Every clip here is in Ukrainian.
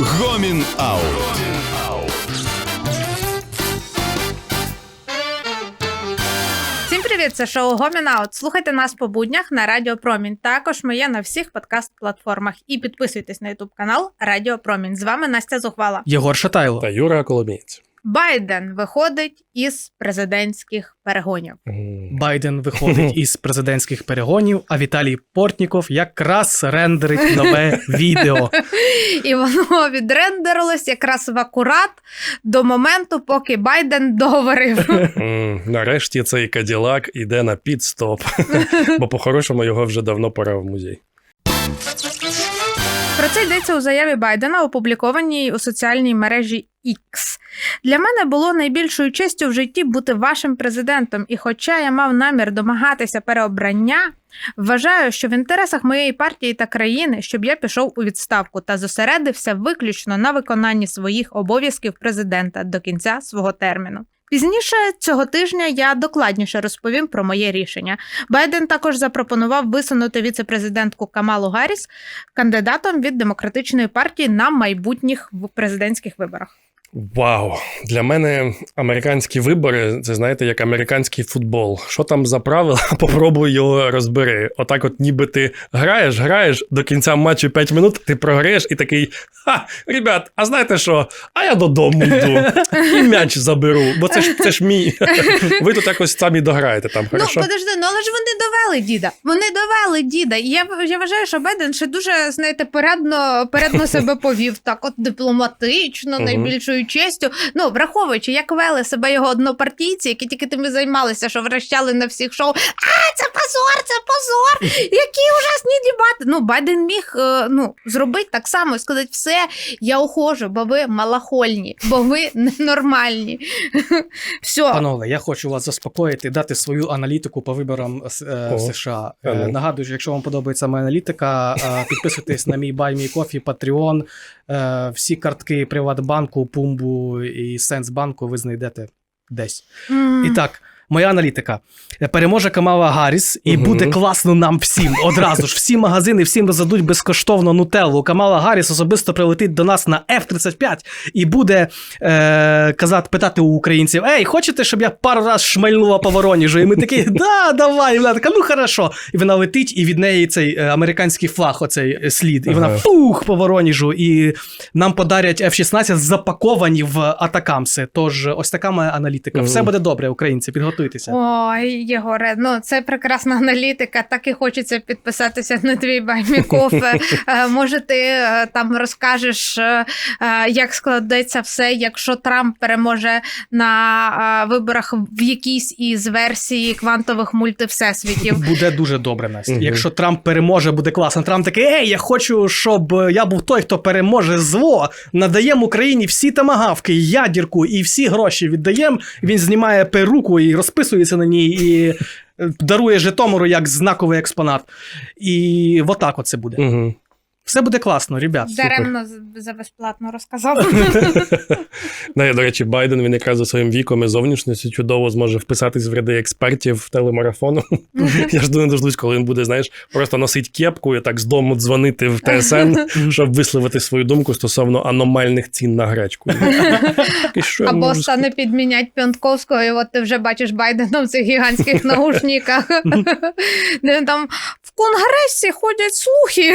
Гомін Аут. Всім привіт! Це шоу Гомін Аут. Слухайте нас по буднях на Радіо Промінь. Також ми є на всіх подкаст-платформах. І підписуйтесь на Ютуб канал Радіо Промінь. З вами Настя Зухвала. Єгор Шатайло. Та Юра Коломієць. Байден виходить із президентських перегонів. Байден виходить із президентських перегонів, а Віталій Портніков якраз рендерить нове відео. І воно відрендерилось якраз в акурат до моменту, поки Байден договорив. Нарешті цей Каділак іде на підстоп, бо по-хорошому його вже давно пора в музей. Про це йдеться у заяві Байдена, опублікованій у соціальній мережі X. Для мене було найбільшою честю в житті бути вашим президентом, і хоча я мав намір домагатися переобрання, вважаю, що в інтересах моєї партії та країни, щоб я пішов у відставку та зосередився виключно на виконанні своїх обов'язків президента до кінця свого терміну. Пізніше цього тижня я докладніше розповім про моє рішення. Байден також запропонував висунути віцепрезидентку Камалу Гарріс кандидатом від демократичної партії на майбутніх президентських виборах. Вау! Для мене американські вибори це знаєте, як американський футбол. Що там за правила? Попробуй його розбери. Отак, от ніби ти граєш, граєш до кінця матчу 5 минут, ти програєш і такий: Ха, ребят, а знаєте що? А я додому йду і м'яч заберу, бо це ж це ж мій. Ви тут якось самі дограєте там. Хорошо? Ну, подожди, ну але ж вони довели діда. Вони довели діда. І я, я вважаю, що Байден ще дуже, знаєте, порядно, порядно себе повів, так от дипломатично, Мгм. Найбільшою честю. Ну, враховуючи, як вели себе його однопартійці, які тільки тим і займалися, що вращали на всіх шоу. А, це позор, це позор! Які ужасні дебати. Ну, Байден міг е, ну, зробити так само і сказати, все, я ухожу, бо ви малахольні, бо ви ненормальні. Все. Панове, я хочу вас заспокоїти, дати свою аналітику по виборам с- е, США. Е, Нагадую, що якщо вам подобається моя аналітика, е, підписуйтесь на мій Buy Me Coffee, Patreon. Е, Всі картки Приватбанку, Пумбу і Сенсбанку ви знайдете десь. Mm. І так, моя аналітика. Переможе Камала Гарріс, і Мгм. буде класно нам всім. Одразу ж всі магазини всім роздадуть безкоштовно нутеллу. Камала Гарріс особисто прилетить до нас на F-35 і буде е, казати, питати у українців: Ей, хочете, щоб я пару раз шмальнула по Вороніжу? І ми такі, да, давай. І вона така, ну хорошо. І вона летить, і від неї цей е, американський флаг, оцей е, слід. І вона Ага. пух по Вороніжу. І нам подарять F-16 запаковані в атакамси. Тож ось така моя аналітика. Все буде добре, українці, підготуйтеся. Ой, Єгоре, ну це прекрасна аналітика. Так і хочеться підписатися на твій баймікофе. Може, ти е, там розкажеш, е, е, як складеться все, якщо Трамп переможе на е, виборах в якійсь із версій квантових мультивсесвітів. Буде дуже добре, Настя. Мгм. Якщо Трамп переможе, буде класно. Трамп такий, ей, я хочу, щоб е, я був той, хто переможе зло. Надаємо Україні всі тамагавки, ядірку і всі гроші віддаємо. Він знімає перуку і розписується на ній, і е, дарує Житомиру як знаковий експонат. І отак оце це буде. Угу. Все буде класно, ребят. Даремно за безплатно розказав. Да, до речі, Байден він якраз за своїм віком і зовнішністю чудово зможе вписатись в ряди експертів телемарафону. Я жду не дождусь, коли він буде, знаєш, просто носить кепку і так з дому дзвонити в ТСН, щоб висловити свою думку стосовно аномальних цін на гречку. Або стане підмінять Піонтковського, і от ти вже бачиш Байдена в цих гігантських наушниках. Там в конгресі ходять слухи.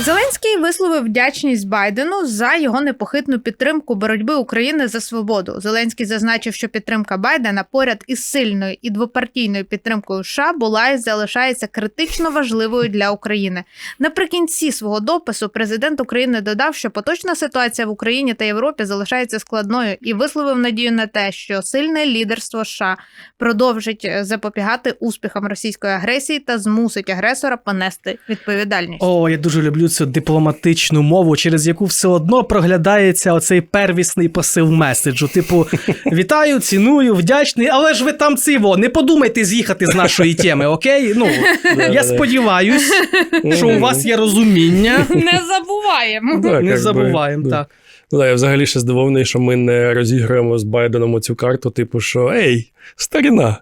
Зеленський висловив вдячність Байдену за його непохитну підтримку боротьби України за свободу. Зеленський зазначив, що підтримка Байдена поряд із сильною і двопартійною підтримкою США була і залишається критично важливою для України. Наприкінці свого допису президент України додав, що поточна ситуація в Україні та Європі залишається складною і висловив надію на те, що сильне лідерство США продовжить е, запобігати успіхам російської агресії та змусить агресора понести відповідальність. О, я дуже люблю цю дипломатичну мову, через яку все одно проглядається оцей первісний посил меседжу. Типу, вітаю, ціную, вдячний, але ж ви там циво, не подумайте з'їхати з нашої теми, окей? Ну, я сподіваюсь, що у вас є розуміння. Не забуваємо. Не забуваємо, так. Ну, да, я взагалі ще здивований, що ми не розіграємо з Байденом цю карту, типу, що ей, старіна,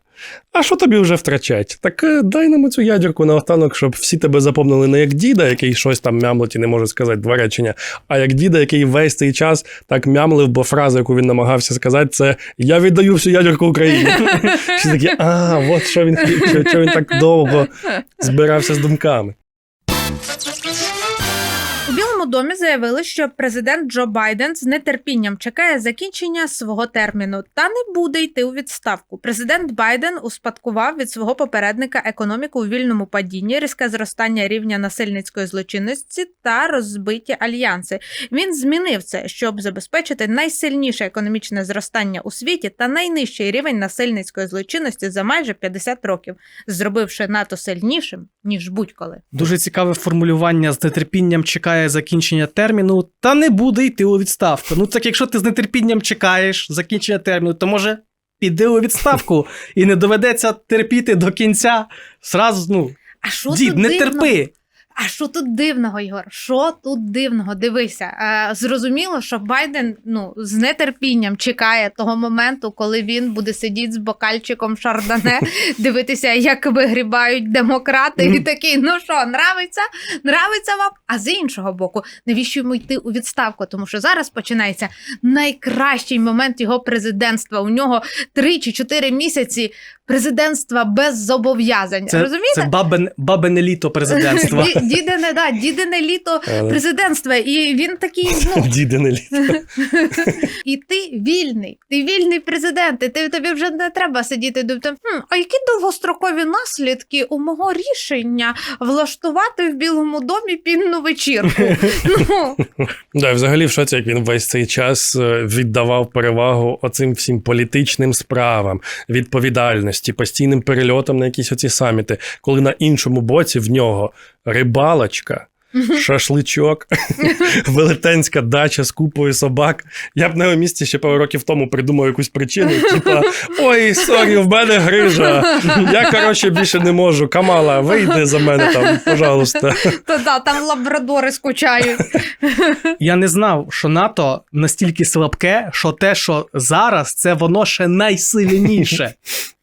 А що тобі вже втрачать? Так е, дай нам цю ядерку наостанок, щоб всі тебе запомнили не як діда, який щось там мямлить і не може сказати два речення, а як діда, який весь цей час так мямлив, бо фраза, яку він намагався сказати, це Я віддаю всю ядерку Україні. Всі такі, а, от що він що він так довго збирався з думками. Білому домі заявили, що президент Джо Байден з нетерпінням чекає закінчення свого терміну та не буде йти у відставку. Президент Байден успадкував від свого попередника економіку у вільному падінні, різке зростання рівня насильницької злочинності та розбиті альянси. Він змінив це, щоб забезпечити найсильніше економічне зростання у світі та найнижчий рівень насильницької злочинності за майже 50 років, зробивши НАТО сильнішим ніж будь-коли. Дуже цікаве формулювання з нетерпінням чекає закінчення терміну, та не буде йти у відставку. Ну так якщо ти з нетерпінням чекаєш закінчення терміну, то може піди у відставку і не доведеться терпіти до кінця. Сразу, ну, А що дід, не дивно? терпи. А що тут дивного, Ігор? Що тут дивного? Дивися. Е, зрозуміло, що Байден ну з нетерпінням чекає того моменту, коли він буде сидіти з бокальчиком шардане, дивитися, як вигрібають демократи, і такий, ну що, нравиться? Нравиться вам? А з іншого боку, навіщо йому йти у відставку? Тому що зараз починається найкращий момент його президентства. У нього три чи чотири місяці президентства без зобов'язань. Це, Розумієте? це бабин, бабине літо президентства. Ді- Дідине, да, дідине літо президентства, і він такий, ну Дідине літо. і ти вільний, ти вільний президент, і ти тобі вже не треба сидіти і думати, хм, а які довгострокові наслідки у мого рішення влаштувати в Білому домі пінну вечірку? Ну Да, взагалі в шоці, як він весь цей час е, віддавав перевагу оцим всім політичним справам, відповідальності, постійним перельотом на якісь оці саміти, коли на іншому боці в нього рибалочка. Шашличок, велетенська дача з купою собак. Я б на його місці ще пару років тому придумав якусь причину, типа ой, сорі, в мене грижа. Я коротше більше не можу. Камала, вийди за мене там, пожалуйста. то да, там лабрадори скучають. Я не знав, що НАТО настільки слабке, що те, що зараз, це воно ще найсильніше.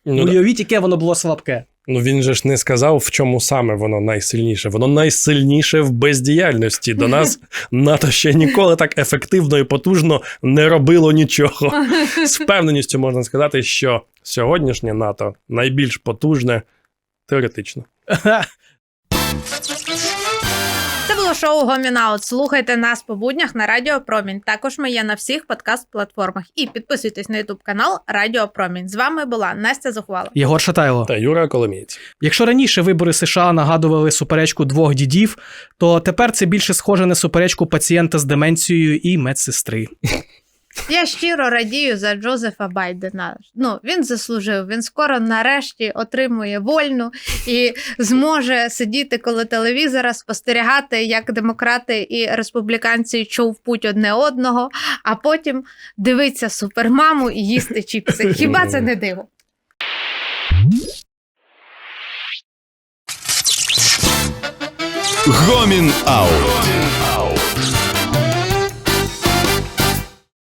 Ну, да. Уявіть, яке воно було слабке. Ну він же ж не сказав, в чому саме воно найсильніше. Воно найсильніше в бездіяльності. До нас НАТО ще ніколи так ефективно і потужно не робило нічого. З впевненістю можна сказати, що сьогоднішнє НАТО найбільш потужне теоретично. Це було шоу Гомінаут. Слухайте нас по буднях на Радіо Промінь. Також ми є на всіх подкаст-платформах. І підписуйтесь на Ютуб канал Радіо Промінь. З вами була Настя Зухвала. Єгор Шатайло. Та Юра Коломієць. Якщо раніше вибори США нагадували суперечку двох дідів, то тепер це більше схоже на суперечку пацієнта з деменцією і медсестри. Я щиро радію за Джозефа Байдена. Ну він заслужив. Він скоро нарешті отримує вольну і зможе сидіти коло телевізора, спостерігати, як демократи і республіканці човпуть одне одного, а потім дивитися супермаму і їсти чіпси. Хіба це не диво? Гомін Аут.